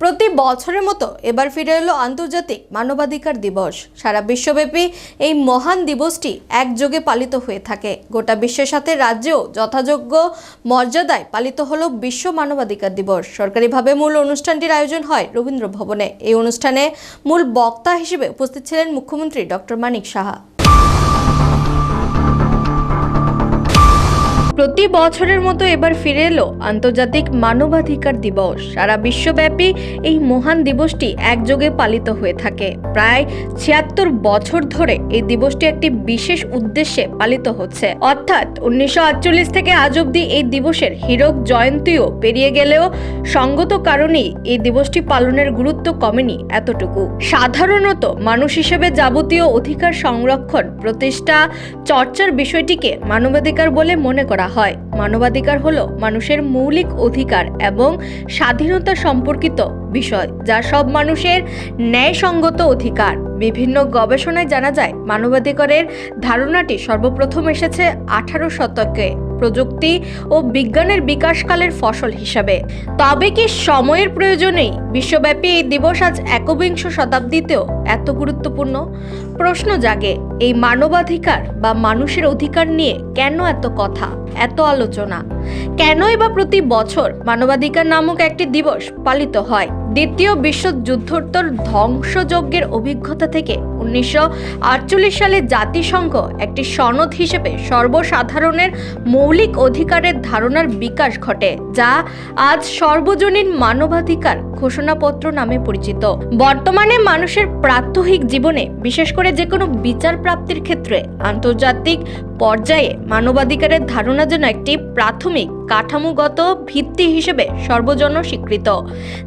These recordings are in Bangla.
প্রতি বছরের মতো এবার ফিরে এলো আন্তর্জাতিক মানবাধিকার দিবস। সারা বিশ্বব্যাপী এই মহান দিবসটি একযোগে পালিত হয়ে থাকে। গোটা বিশ্বের সাথে রাজ্যেও যথাযোগ্য মর্যাদায় পালিত হলো বিশ্ব মানবাধিকার দিবস। সরকারিভাবে মূল অনুষ্ঠানটির আয়োজন হয় রবীন্দ্র ভবনে। এই অনুষ্ঠানে মূল বক্তা হিসেবে উপস্থিত ছিলেন মুখ্যমন্ত্রী ডক্টর মানিক সাহা। প্রতি বছরের মতো এবার ফিরে এলো আন্তর্জাতিক মানবাধিকার দিবস। সারা বিশ্বব্যাপী এই মহান দিবসটি একযোগে পালিত হয়ে থাকে। প্রায় ছিয়াত্তর বছর ধরে এই দিবসটি একটি বিশেষ উদ্দেশ্যে পালিত হচ্ছে। অর্থাৎ উনিশশো আটচল্লিশ থেকে আজ অবধি এই দিবসের হীরক জয়ন্তীও পেরিয়ে গেলেও সঙ্গত কারণেই এই দিবসটি পালনের গুরুত্ব কমেনি এতটুকু। সাধারণত মানুষ হিসেবে যাবতীয় অধিকার সংরক্ষণ, প্রতিষ্ঠা, চর্চার বিষয়টিকে মানবাধিকার বলে মনে করা হয়। মানবাধিকার হলো মানুষের মৌলিক অধিকার এবং স্বাধীনতা সম্পর্কিত বিষয়, যা সব মানুষের ন্যায়সঙ্গত অধিকার। বিভিন্ন গবেষণায় জানা যায়, মানবাধিকারের ধারণাটি সর্বপ্রথম এসেছে আঠারো শতকে প্রযুক্তি ও বিজ্ঞানের বিকাশকালের ফসল হিসাবে। তবে কি সময়ের প্রয়োজনেই বিশ্বব্যাপী এই দিবস আজ একবিংশ শতাব্দীতেও এত গুরুত্বপূর্ণ? প্রশ্ন জাগে, এই মানবাধিকার বা মানুষের অধিকার নিয়ে কেন এত কথা, এত আলোচনা? কেনই বা প্রতি বছর মানবাধিকার নামক একটি দিবস পালিত হয়? দ্বিতীয় বিশ্বযুদ্ধোত্তর ধ্বংসযজ্ঞের অভিজ্ঞতা থেকে উনিশশো আটচল্লিশ সালে জাতিসংঘ একটি সনদ হিসেবে সর্বসাধারণের মৌলিক অধিকারের ধারণার বিকাশ ঘটে, যা আজ সর্বজনীন মানবাধিকার ঘোষণাপত্র নামে পরিচিত। বর্তমানে মানুষের প্রাত্যহিক জীবনে, বিশেষ করে যে কোনো বিচার প্রাপ্তির ক্ষেত্রে, আন্তর্জাতিক পর্যায়ে মানবাধিকারের ধারণা যেন একটি প্রাথমিক কাঠামোগত ভিত্তি হিসেবে সর্বজন স্বীকৃত,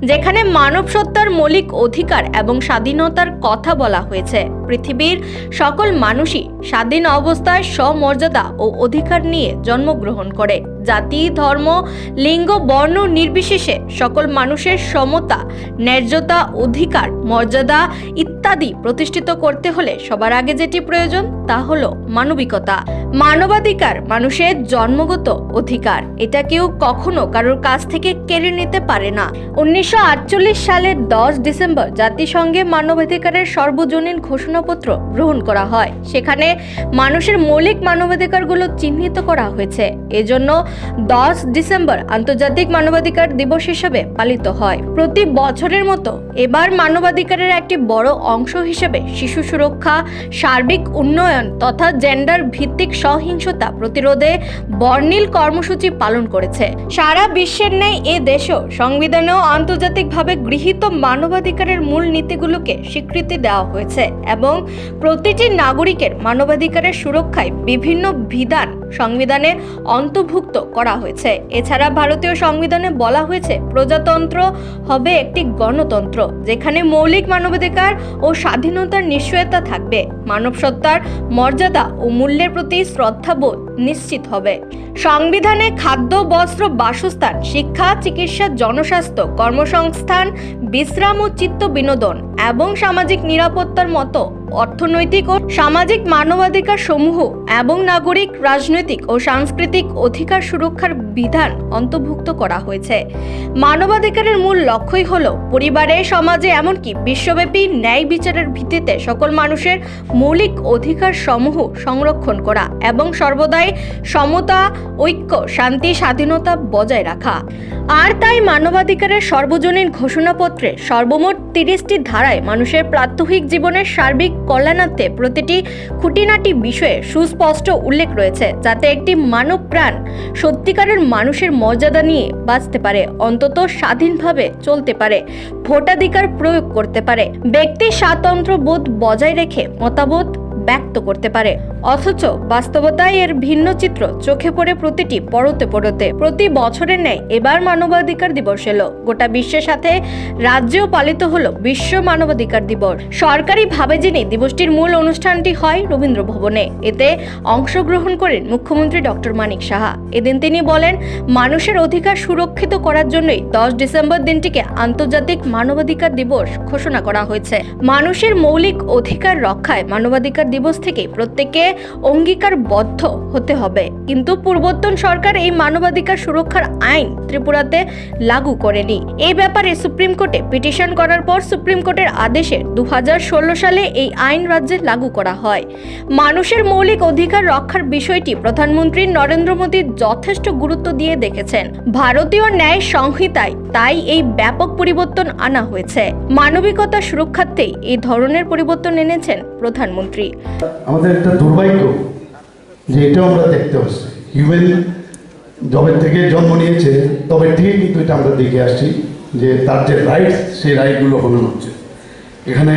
যেখানে মানব সত্তার মৌলিক অধিকার এবং স্বাধীনতার কথা বলা হয়েছে। পৃথিবীর সকল মানুষই স্বাধীন অবস্থায় স্বমর্যাদা ও অধিকার নিয়ে জন্মগ্রহণ করে। জাতি, ধর্ম, লিঙ্গ, বর্ণ নির্বিশেষে সকল মানুষের সমতা, ন্যায্যতা, অধিকার, মর্যাদা ইত্যাদি প্রতিষ্ঠিত করতে হলে সবার আগে যেটি প্রয়োজন তা হলো মানবিকতা। মানবাধিকার, মানুষের জন্মগত অধিকার। এটা কেউ কখনো কারোর কাছ থেকে কেড়ে নিতে পারে না। উনিশশো আটচল্লিশ সালের দশ ডিসেম্বর জাতিসংঘে মানবাধিকারের সর্বজনীন ঘোষণাপত্র গ্রহণ করা হয়। সেখানে মানুষের মৌলিক মানবাধিকারগুলো চিহ্নিত করা হয়েছে। এজন্য দশ ডিসেম্বর আন্তর্জাতিক মানবাধিকার দিবস হিসেবে পালিত হয়। প্রতি বছরের মতো এবার মানবাধিকারের একটি বড় অংশ হিসেবে শিশু সুরক্ষা, সার্বিক উন্নয়ন তথা জেন্ডার ভিত্তিক সহিংসতা প্রতিরোধে বর্ণিল কর্মসূচি পালন করেছে। সারা বিশ্বের ন্যায় এ দেশও সংবিধানেও আন্তর্জাতিকভাবে গৃহীত মানবাধিকারের মূল নীতিগুলোকে স্বীকৃতি দেওয়া হয়েছে এবং প্রতিটি নাগরিকের মানবাধিকারের সুরক্ষায় বিভিন্ন বিধান সংবিধানে অন্তর্ভুক্ত করা হয়েছে। এছাড়া ভারতীয় সংবিধানে বলা হয়েছে, প্রজাতন্ত্র হবে একটি গণতন্ত্র, যেখানে মৌলিক মানবাধিকার ও স্বাধীনতার নিশ্চয়তা থাকবে। মানব সত্তার মর্যাদা ও মূল্যের প্রতি শ্রদ্ধাবোধ নিশ্চিত হবে। সংবিধানে খাদ্য, বস্ত্র, বাসস্থান, শিক্ষা, চিকিৎসা, জনস্বাস্থ্য, কর্মসংস্থান, বিশ্রাম ও চিত্ত বিনোদন এবং সামাজিক নিরাপত্তার মতো অর্থনৈতিক ও সামাজিক মানবাধিকার সমূহ এবং নাগরিক, রাজনৈতিক ও সাংস্কৃতিক অধিকার সুরক্ষার বিধান অন্তর্ভুক্ত করা হয়েছে। মানবাধিকারের মূল লক্ষ্যই হল পরিবারে, সমাজে, এমনকি বিশ্বব্যাপী ন্যায় বিচারের ভিত্তিতে সকল মানুষের মৌলিক অধিকার সমূহ সংরক্ষণ করা এবং সর্বদাই সমতা, ঐক্য, শান্তি, স্বাধীনতা বজায় রাখা। আর তাই মানবাধিকারের সর্বজনীন ঘোষণাপত্রে সর্বমোট তিরিশটি ধারায় মানুষের প্রাত্যহিক জীবনের সার্বিক কল্যাণার্থে প্রতিটি খুঁটিনাটি বিষয়ে সুস্পষ্ট উল্লেখ রয়েছে, যাতে একটি মানব প্রাণ সত্যিকারের মানুষের মর্যাদা নিয়ে বাঁচতে পারে, অন্তত স্বাধীনভাবে চলতে পারে, ভোটাধিকার প্রয়োগ করতে পারে। ব্যক্তি স্বাতন্ত্র্য বোধ বজায় রেখে মতামত ব্যক্ত করতে পারে। অথচ বাস্তবতায় এর ভিন্ন চিত্র চোখে পড়ে প্রতিটি পরতে পরতে প্রতি বছরের ন্যায় এবার মানবাধিকার দিবস এলো। গোটা বিশ্বের সাথে রাজ্যেও পালিত হলো বিশ্ব মানবাধিকার দিবস। সরকারি ভাবে জেনে দিবসটির মূল অনুষ্ঠানটি হয় রবীন্দ্র ভবনে এতে অংশগ্রহণ করেন মুখ্যমন্ত্রী ডক্টর মানিক সাহা। এদিন তিনি বলেন, মানুষের অধিকার সুরক্ষিত করার জন্যই দশ ডিসেম্বর দিনটিকে আন্তর্জাতিক মানবাধিকার দিবস ঘোষণা করা হয়েছে। মানুষের মৌলিক অধিকার রক্ষায় মানবাধিকার দিবস দিবস থেকে প্রত্যেকে অঙ্গীকারবদ্ধ হতে হবে। কিন্তু পূর্বতন সরকার এই মানবাধিকার সুরক্ষার আইন ত্রিপুরাতে লাগু করেনি। এই ব্যাপারে সুপ্রিম কোর্টে পিটিশন করার পর সুপ্রিম কোর্টের আদেশে দুহাজার ষোলো সালে এই আইন রাজ্যে লাগু করা হয়। মানুষের মৌলিক অধিকার রক্ষার বিষয়টি প্রধানমন্ত্রী নরেন্দ্র মোদী যথেষ্ট গুরুত্ব দিয়ে দেখেছেন। ভারতীয় ন্যায় সংহিতায় তাই এই ব্যাপক পরিবর্তন আনা হয়েছে। মানবিকতা সুরক্ষার্থেই এই ধরনের পরিবর্তন এনেছেন প্রধানমন্ত্রী। আমাদের একটা দুর্ভাগ্য যে এটাও আমরা দেখতে পাচ্ছি। হিউম্যান জবের থেকে জন্ম নিয়েছে, তবে ঠিক কিন্তু এটা আমরা দেখে আসছি যে তার যে রাইটস সেই রাইটগুলো হলো হচ্ছে। এখানে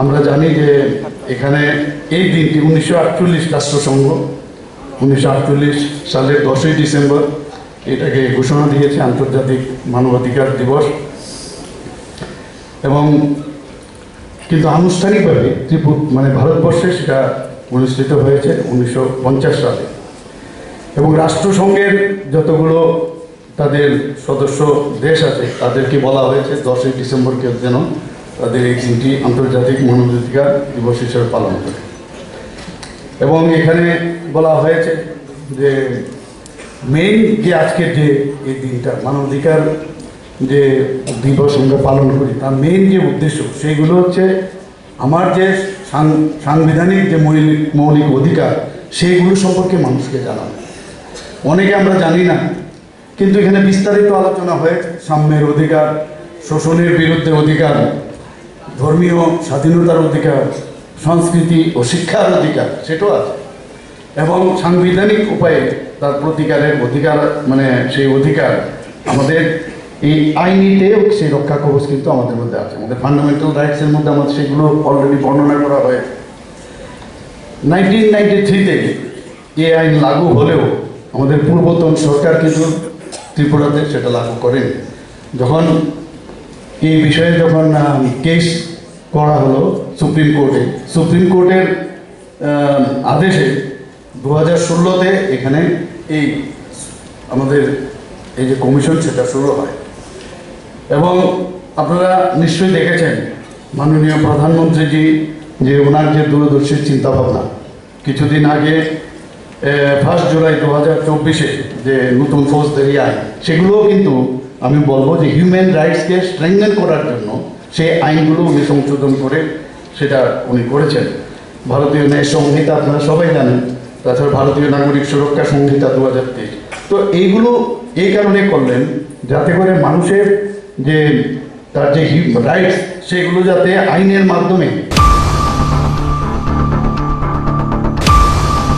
আমরা জানি যে এখানে এই দিনটি উনিশশো আটচল্লিশ রাষ্ট্রসংঘ, উনিশশো আটচল্লিশ সালের দশই ডিসেম্বর, এটাকে ঘোষণা দিয়েছে আন্তর্জাতিক মানবাধিকার দিবস। এবং কিন্তু আনুষ্ঠানিকভাবে ত্রিপুর মানে ভারতবর্ষে সেটা অনুষ্ঠিত হয়েছে উনিশশো পঞ্চাশ সালে। এবং রাষ্ট্রসংঘের যতগুলো তাদের সদস্য দেশ আছে, তাদেরকে বলা হয়েছে দশই ডিসেম্বরকে যেন তাদের এই দিনটি আন্তর্জাতিক মানবাধিকার দিবস হিসেবে পালন করে। এবং এখানে বলা হয়েছে যে মেইন যে আজকের যে এই দিনটা, মানবাধিকার যে দিবস আমরা পালন করি, তার মেইন যে উদ্দেশ্য, সেইগুলো হচ্ছে আমার যে সাংবিধানিক যে মৌলিক মৌলিক অধিকার, সেইগুলো সম্পর্কে মানুষকে জানানো। অনেকে আমরা জানি না, কিন্তু এখানে বিস্তারিত আলোচনা হয়েছে সাম্যের অধিকার, শোষণের বিরুদ্ধে অধিকার, ধর্মীয় স্বাধীনতার অধিকার, সংস্কৃতি ও শিক্ষার অধিকার, সেটাও আছে। এবং সাংবিধানিক উপায়ে তার প্রতিকারের অধিকার মানে সেই অধিকার আমাদের এই আইনিতেও সেই রক্ষা কবচ কিন্তু আমাদের মধ্যে আছে। আমাদের ফান্ডামেন্টাল রাইটসের মধ্যে আমাদের সেগুলো অলরেডি বর্ণনা করা হয়েছে নাইনটিন নাইনটি থ্রিতে এ আইন লাগু হলেও আমাদের পূর্বতন সরকার কিন্তু ত্রিপুরাতে সেটা লাগু করেন। যখন এই বিষয়ে যখন কেস করা হলো সুপ্রিম কোর্টে, সুপ্রিম কোর্টের আদেশে দু হাজার ষোলোতে এখানে এই আমাদের এই যে কমিশন, সেটা শুরু হয়। এবং আপনারা নিশ্চয়ই দেখেছেন মাননীয় প্রধানমন্ত্রীজি যে ওনার যে দূরদর্শী চিন্তাভাবনা। কিছুদিন আগে ফার্স্ট জুলাই দু হাজার চব্বিশে যে নতুন ফৌজদারি আইন সেগুলোও কিন্তু আমি বলব যে হিউম্যান রাইটসকে স্ট্রেংথেন করার জন্য সেই আইনগুলো উনি সংশোধন করে সেটা উনি করেছেন। ভারতীয় ন্যায় সংহিতা আপনারা সবাই জানেন, তাছাড়া ভারতীয় নাগরিক সুরক্ষা সংহিতা দু হাজার তেইশ। তো এইগুলো এই কারণে করলেন যাতে করে মানুষের যে তার যে রাইটস সেগুলো যাতে আইনের মাধ্যমে